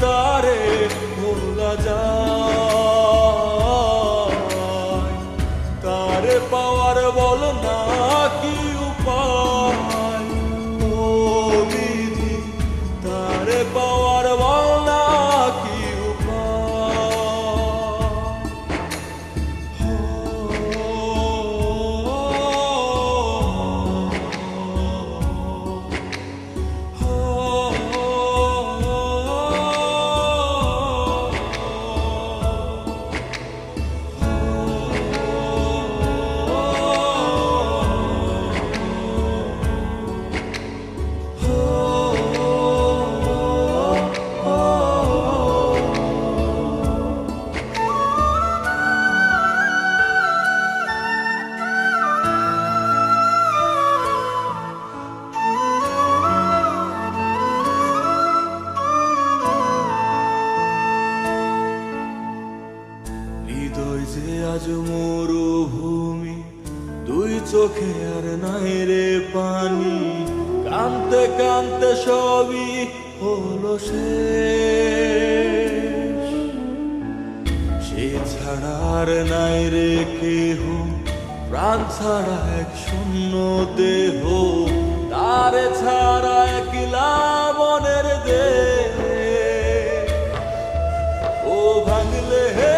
তারে ভোলা যায় চোখে আর নাই রে পানি। কানতে কানতে সবই হলো সে ছাড়া আর নাই রে কেহ। প্রাণ ছাড়া এক শূন্য দেহ। তারে ছাড়া একলা বনের দেহ। ও ভাঙলে হে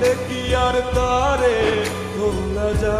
দেখি আর তারে ভোলা যা